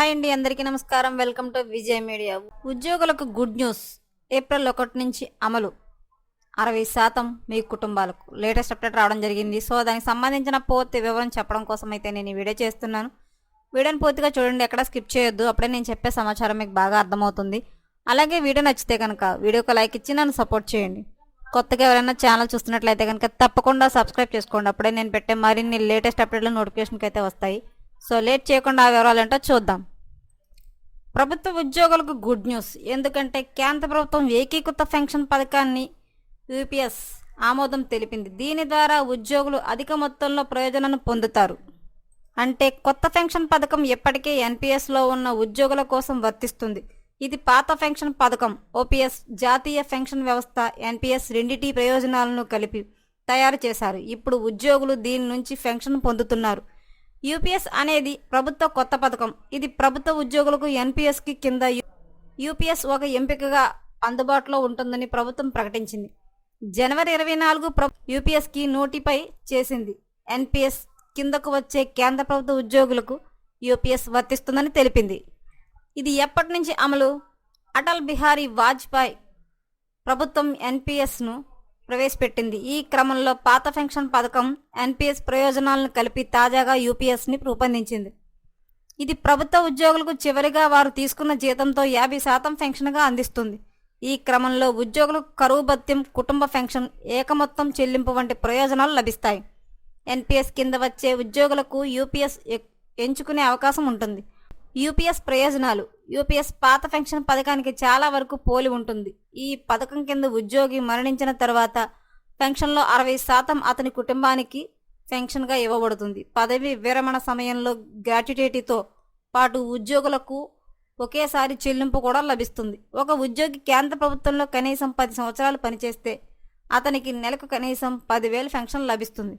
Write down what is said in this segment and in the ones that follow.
Hi అండి అందరికీ నమస్కారం. Welcome to Vijay media. ఉద్యోగులకు గుడ్ న్యూస్. ఏప్రిల్ ఒకటి నుంచి అమలు. అరవై శాతం మీ కుటుంబాలకు. లేటెస్ట్ అప్డేట్ రావడం జరిగింది. సో దానికి సంబంధించిన పూర్తి వివరం చెప్పడం కోసం అయితే నేను ఈ వీడియో చేస్తున్నాను. వీడియోని పూర్తిగా చూడండి ఎక్కడ స్కిప్ చేయొద్దు. అప్పుడే నేను చెప్పే సమాచారం మీకు బాగా అర్థమవుతుంది. అలాగే వీడియో నచ్చితే కనుక వీడియోకి లైక్ ఇచ్చి నన్ను సపోర్ట్ చేయండి. కొత్తగా ఎవరైనా ఛానల్ చూస్తున్నట్లయితే కనుక తప్పకుండా సబ్స్క్రైబ్ చేసుకోండి. అప్పుడే నేను పెట్టే మరిన్ని లేటెస్ట్ అప్డేట్లు నోటిఫికేషన్కి అయితే వస్తాయి. సో లేట్ చేయకుండా ఆ వివరాలు ఏంటో చూద్దాం. ప్రభుత్వ ఉద్యోగులకు గుడ్ న్యూస్. ఎందుకంటే కేంద్ర ప్రభుత్వం ఏకీకృత పెన్షన్ పథకాన్ని యూపీఎస్ ఆమోదం తెలిపింది. దీని ద్వారా ఉద్యోగులు అధిక మొత్తంలో ప్రయోజనాన్ని పొందుతారు. అంటే కొత్త పెన్షన్ పథకం ఎప్పటికే ఎన్పిఎస్లో ఉన్న ఉద్యోగుల కోసం వర్తిస్తుంది. ఇది పాత పెన్షన్ పథకం. ఓపీఎస్ జాతీయ పెన్షన్ వ్యవస్థ ఎన్పిఎస్ రెండిటి ప్రయోజనాలను కలిపి తయారు చేశారు. ఇప్పుడు ఉద్యోగులు దీని నుంచి పెన్షన్ పొందుతున్నారు. యూపీఎస్ అనేది ప్రభుత్వ కొత్త పథకం. ఇది ప్రభుత్వ ఉద్యోగులకు ఎన్పిఎస్కి కింద యూపీఎస్ ఒక ఎంపికగా అందుబాటులో ఉంటుందని ప్రభుత్వం ప్రకటించింది. జనవరి ఇరవై నాలుగు యూపీఎస్కి నోటిఫై చేసింది. ఎన్పిఎస్ కిందకు వచ్చే కేంద్ర ప్రభుత్వ ఉద్యోగులకు యూపీఎస్ వర్తిస్తుందని తెలిపింది. ఇది ఎప్పటి నుంచి అమలు? అటల్ బిహారీ వాజ్పేయి ప్రభుత్వం ఎన్పిఎస్ను ప్రవేశపెట్టింది. ఈ క్రమంలో పాత పెన్షన్ పథకం ఎన్పిఎస్ ప్రయోజనాలను కలిపి తాజాగా యూపీఎస్ని రూపొందించింది. ఇది ప్రభుత్వ ఉద్యోగులకు చివరిగా వారు తీసుకున్న జీతంతో యాభై శాతం పెన్షన్గా అందిస్తుంది. ఈ క్రమంలో ఉద్యోగులకు కరువు భత్యం కుటుంబ పెన్షన్ ఏకమొత్తం చెల్లింపు వంటి ప్రయోజనాలు లభిస్తాయి. ఎన్పిఎస్ కింద వచ్చే ఉద్యోగులకు యూపీఎస్ ఎంచుకునే అవకాశం ఉంటుంది. యూపీఎస్ ప్రయోజనాలు. యూపీఎస్ పాత పెన్షన్ పథకానికి చాలా వరకు పోలి ఉంటుంది. ఈ పథకం కింద ఉద్యోగి మరణించిన తర్వాత పెన్షన్లో అరవై శాతం అతని కుటుంబానికి పెన్షన్గా ఇవ్వబడుతుంది. పదవి విరమణ సమయంలో గ్రాట్యుటేటీతో పాటు ఉద్యోగులకు ఒకేసారి చెల్లింపు కూడా లభిస్తుంది. ఒక ఉద్యోగి కేంద్ర ప్రభుత్వంలో కనీసం పది సంవత్సరాలు పనిచేస్తే అతనికి నెలకు కనీసం పదివేలు పెన్షన్ లభిస్తుంది.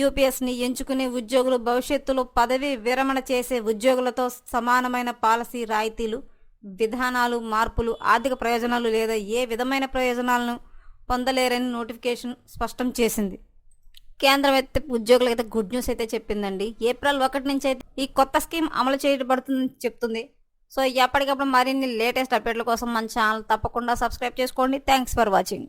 యూపీఎస్ని ఎంచుకునే ఉద్యోగులు భవిష్యత్తులో పదవి విరమణ చేసే ఉద్యోగులతో సమానమైన పాలసీ రాయితీలు విధానాలు మార్పులు ఆర్థిక ప్రయోజనాలు లేదా ఏ విధమైన ప్రయోజనాలను పొందలేరని నోటిఫికేషన్ స్పష్టం చేసింది. కేంద్రం అయితే ఉద్యోగులకైతే గుడ్ న్యూస్ అయితే చెప్పిందండి. ఏప్రిల్ ఒకటి నుంచి అయితే ఈ కొత్త స్కీమ్ అమలు చేయబడుతుందని చెప్తుంది. సో ఎప్పటికప్పుడు మరిన్ని లేటెస్ట్ అప్డేట్ల కోసం మన ఛానల్ తప్పకుండా సబ్స్క్రైబ్ చేసుకోండి. Thanks for watching.